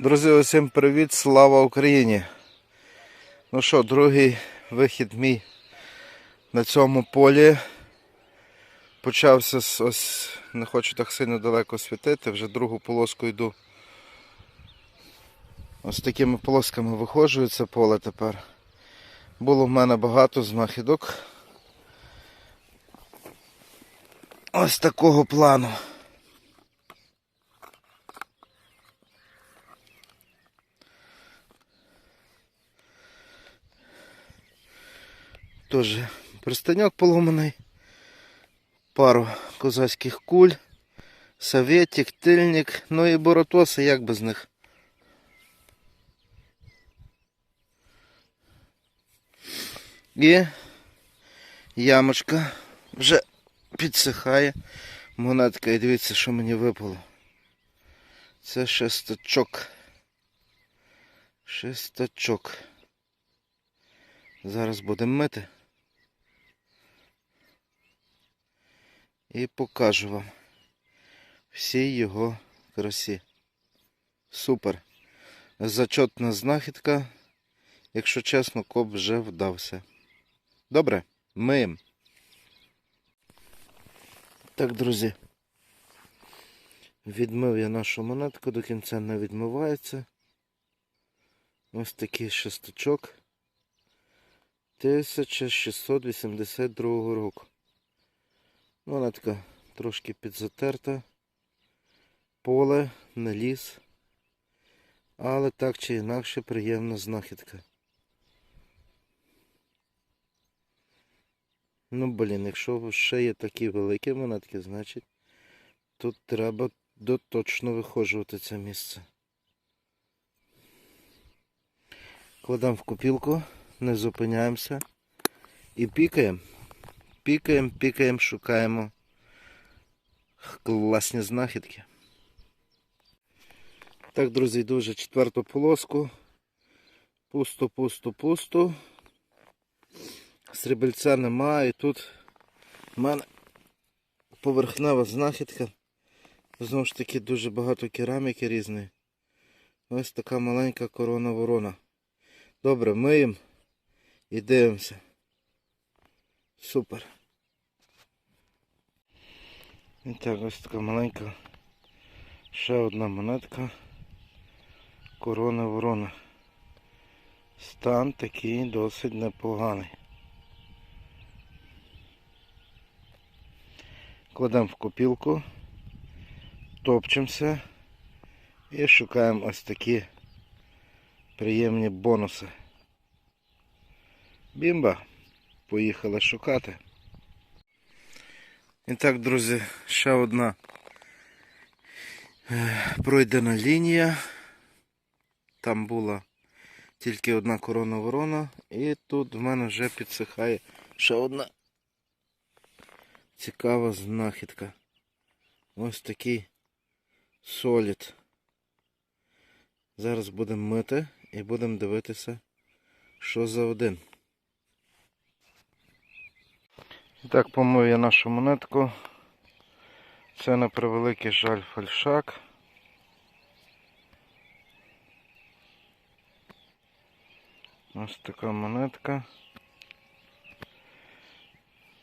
Друзі, усім привіт, слава Україні! Ну що, другий вихід мій на цьому полі. Почався з ось, не хочу так сильно далеко світити, вже другу полоску йду. Ось такими полосками виходжу це поле тепер. Було в мене багато знахідок. Ось такого плану. Теж пристаньок поломаний, пару козацьких куль, советик, тильник, ну і боротоси, як без них. І ямочка вже підсихає. Монетка, і дивіться, що мені випало. Це шестачок. Шестачок. Зараз будемо мити. І покажу вам всій його красі. Супер. Зачетна знахідка. Якщо чесно, коп вже вдався. Добре, миємо. Так, друзі. Відмив я нашу монетку, до кінця не відмивається. Ось такий шестачок. 1682 року. Монетка трошки підзатерта. Поле, не ліс. Але так чи інакше приємна знахідка. Ну, блін, якщо ще є такі великі монетки, значить тут треба доточно виходжувати це місце. Кладемо в копілку, не зупиняємося і пікаємо. Пікаємо, пікаємо, шукаємо класні знахідки. Так, друзі, йду вже четверту полоску. Пусто, пусто, пусто. Срібельця немає. І тут в мене поверхнева знахідка. Знову ж таки дуже багато кераміки різної. Ось така маленька корона ворона. Добре, миємо і дивимося. Супер. І так, ось така маленька. Ще одна монетка. Корона ворона. Стан такий досить непоганий. Кладемо в копілку, топчемося і шукаємо ось такі приємні бонуси. Бімба! Поїхали шукати. І так, друзі, ще одна е, пройдена лінія. Там була тільки одна корона ворона, і тут в мене вже підсихає ще одна цікава знахідка. Ось такий солід. Зараз будемо мити і будемо дивитися, що за один. І так, помив я нашу монетку. Це на превеликий жаль фальшак. Ось така монетка.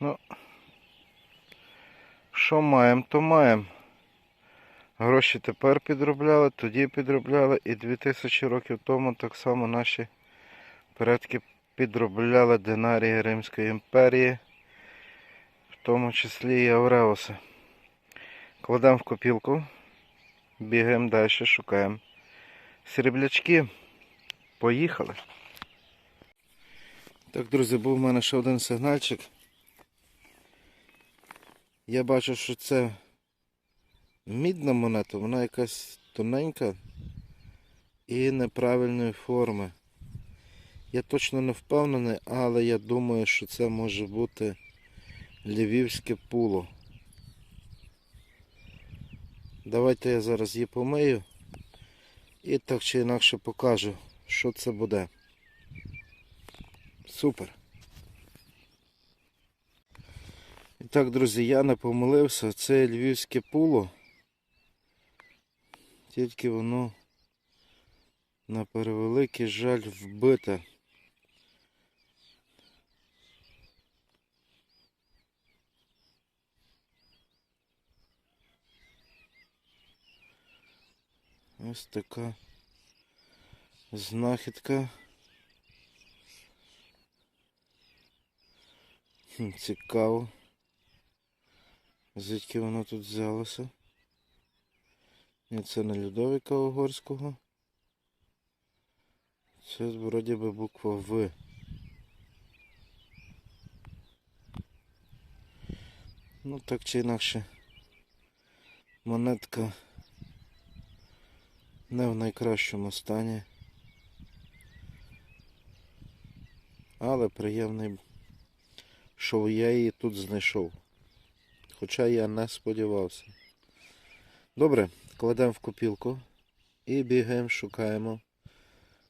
Ну, що маємо, то маємо. Гроші тепер підробляли, тоді підробляли і 2000 років тому так само наші предки підробляли динарії Римської імперії, в тому числі і Авреуси. Кладемо в копілку, бігаємо далі, шукаємо. Сріблячки. Поїхали. Так, друзі, був у мене ще один сигнальчик. Я бачу, що це мідна монета, вона якась тоненька і неправильної форми. Я точно не впевнений, але я думаю, що це може бути львівське пуло. Давайте я зараз її помию і так чи інакше покажу, що це буде. Супер. І так, друзі, я не помилився, це львівське пуло. Тільки воно На перевеликий жаль вбита. Ось така знахідка. Цікаво. Звідки воно тут взялося? Ні, це не Людовика Угорського. Це вроді би буква В. Ну так чи інакше. Монетка не в найкращому стані. Але приємний, що я її тут знайшов. Хоча я не сподівався. Добре, кладемо в копілку і бігаємо, шукаємо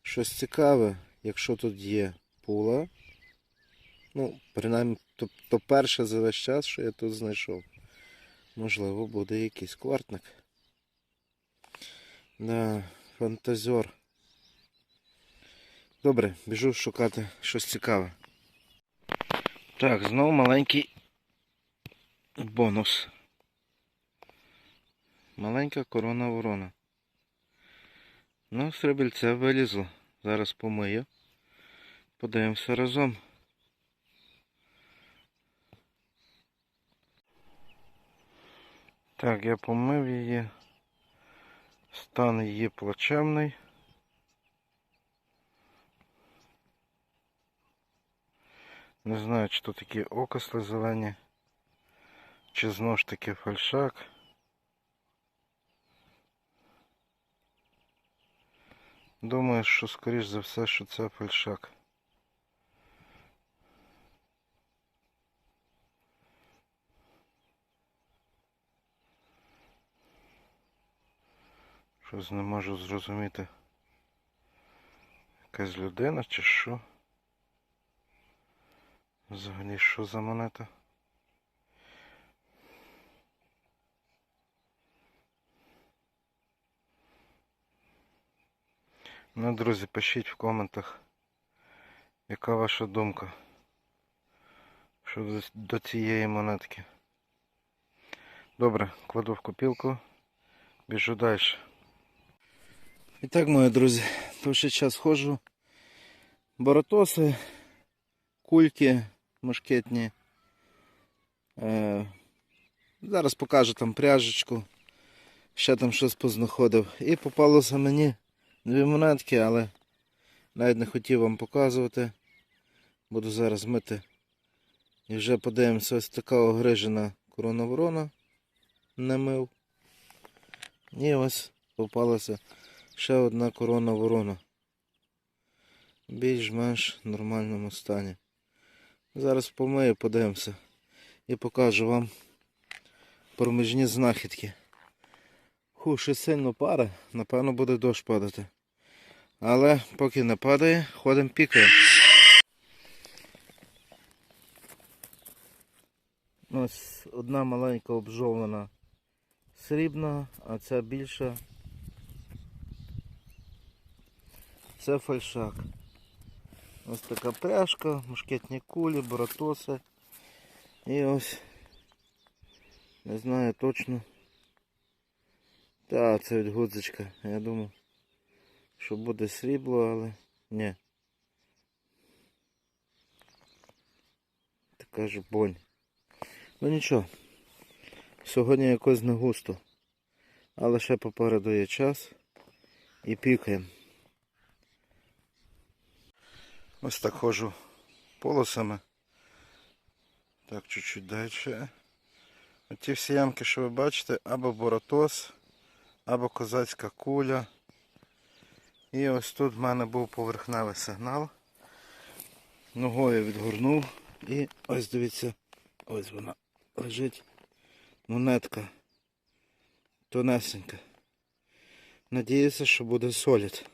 щось цікаве, якщо тут є пула. Ну, принаймні, то, то перше за весь час, що я тут знайшов. Можливо, буде якийсь квартник. Фантазер. Добре, біжу шукати щось цікаве. Так, знову маленький бонус. Маленька корона ворона. Ну, срібельце вилізло. Зараз помию. Подивимося разом. Так, я помив її. Стан її плачевний. Не знаю, чи то такі окисли зелені, чи знову ж таки фальшак. Думаю, що скоріш за все, що це фальшак. Щось не можу зрозуміти. Якась людина чи що? Взагалі що за монета? Ну, друзі, пишіть в коментах, яка ваша думка щодо до цієї монетки. Добре, кладу в копілку, біжу далі. І так, мої друзі, ще час ходжу. Боротоси, кульки мушкетні. Е, зараз покажу там пряжечку. Ще там щось познаходив. І попалося мені дві монетки, але навіть не хотів вам показувати. Буду зараз мити. І вже подивимося, ось така огрижена корона ворона. Не мив. І ось попалася ще одна корона ворона. Більш-менш нормальному стані. Зараз помию, подивимося і покажу вам проміжні знахідки. Ху, ще сильно пара, напевно буде дощ падати. Але поки не падає, ходимо пікаємо. Ось одна маленька обжовлена срібна, а ця більша. Це фальшак. Ось така пряжка, мушкетні кулі, боротоси. І ось не знаю точно. Та, це від гудзичка. Я думав, що буде срібло, але ні. Така ж бонь. Ну нічого. Сьогодні якось не густо. Але ще попереду є час і пікаємо. Ось так ходжу полосами. Так, чуть-чуть далі. Оті всі ямки, що ви бачите, або боротос, або козацька куля. І ось тут в мене був поверхневий сигнал. Ногою відгорнув і ось дивіться, ось вона лежить. Монетка. Тонесенька. Надіюся, що буде солід.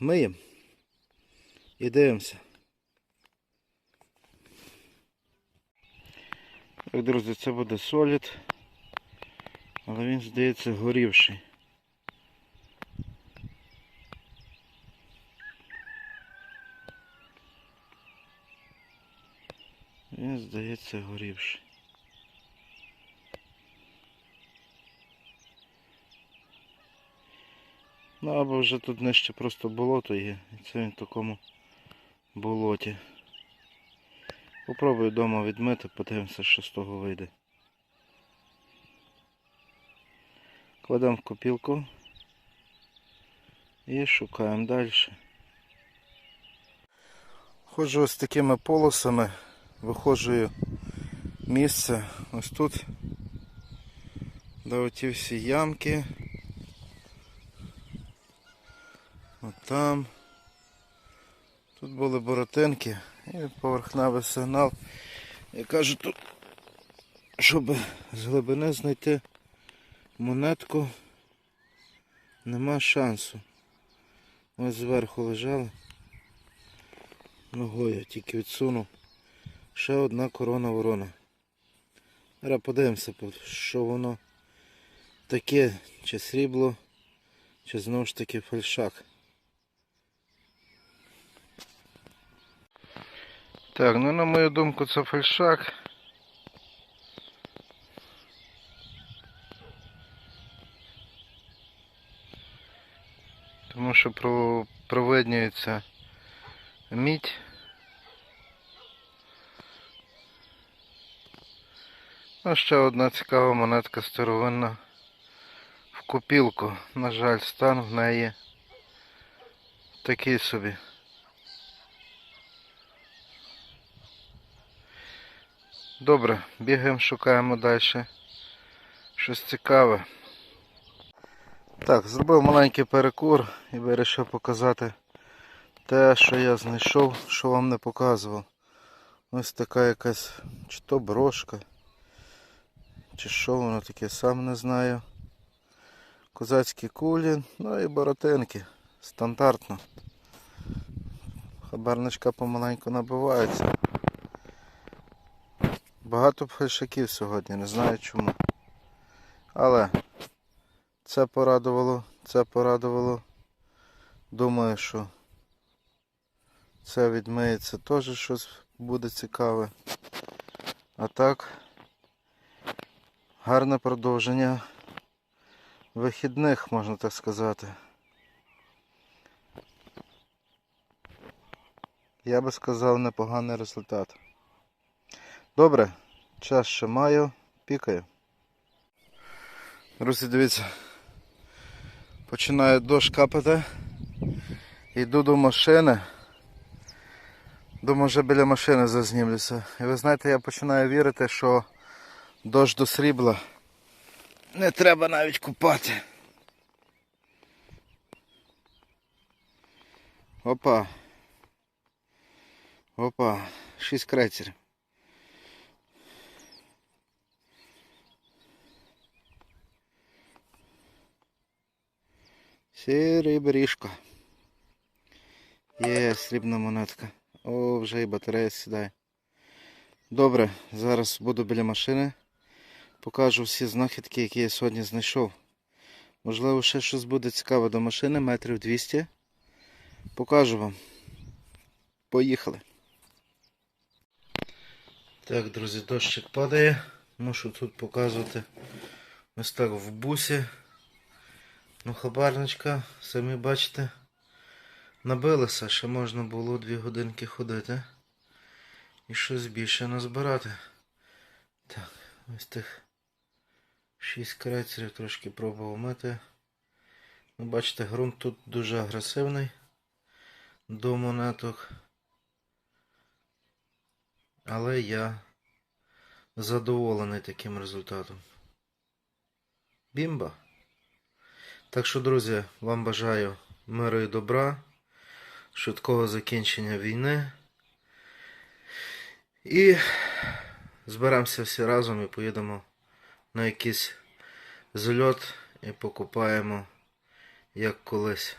Миємо і дивимося. Так, друзі, це буде солід, але він здається горівший. Він здається горівший. Ну або вже тут нижче просто болото є, і це він такому болоті. Попробую вдома відмити, подивимося, що з того вийде. Кладемо в копілку і шукаємо далі. Ходжу ось такими полосами, виходжую місце ось тут, де оті всі ямки. От там. Тут були боротинки і поверхневий сигнал. Я кажу тут, щоб з глибини знайти монетку, нема шансу. Ось зверху лежали. Ногою тільки відсунув. Ще одна корона ворона. Зараз подивимося, що воно таке, чи срібло, чи знову ж таки фальшак. Так, ну на мою думку це фальшак. Тому що про- провиднюється мідь. Ну, ще одна цікава монетка старовинна в копілку. На жаль, стан в неї такий собі. Добре, бігаємо, шукаємо далі. Щось цікаве. Так, зробив маленький перекур і вирішив показати те, що я знайшов, що вам не показував. Ось така якась чи то брошка, чи що воно таке, сам не знаю. Козацькі кулі, ну і боротинки. Стандартно. Хабарничка помаленьку набивається. Багато фальшаків сьогодні, не знаю чому. Але це порадувало, це порадувало. Думаю, що це відмиється теж щось буде цікаве. А так, гарне продовження вихідних, можна так сказати. Я би сказав непоганий результат. Добре, час ще маю, пікаю. Друзі, дивіться. Починає дощ капати. Йду до машини. Думаю, вже біля машини зазнімлюся. І ви знаєте, я починаю вірити, що дощ до срібла не треба навіть купати. Опа. Опа. Шість крейцерів. Серебрішка. Є срібна монетка. О, вже і батарея сідає. Добре, зараз буду біля машини. Покажу всі знахідки, які я сьогодні знайшов. Можливо, ще щось буде цікаве до машини, метрів 200. Покажу вам. Поїхали. Так, друзі, дощик падає. Мушу тут показувати. Ось так в бусі. Ну, хабарничка, самі бачите, набилася, ще можна було дві годинки ходити. І щось більше назбирати. Так, ось тих шість крейцерів трошки пробував мити. Ну, бачите, ґрунт тут дуже агресивний до монеток. Але я задоволений таким результатом. Бімба! Так що, друзі, вам бажаю миру і добра, швидкого закінчення війни. І зберемося всі разом і поїдемо на якийсь зльот і покупаємо як колись.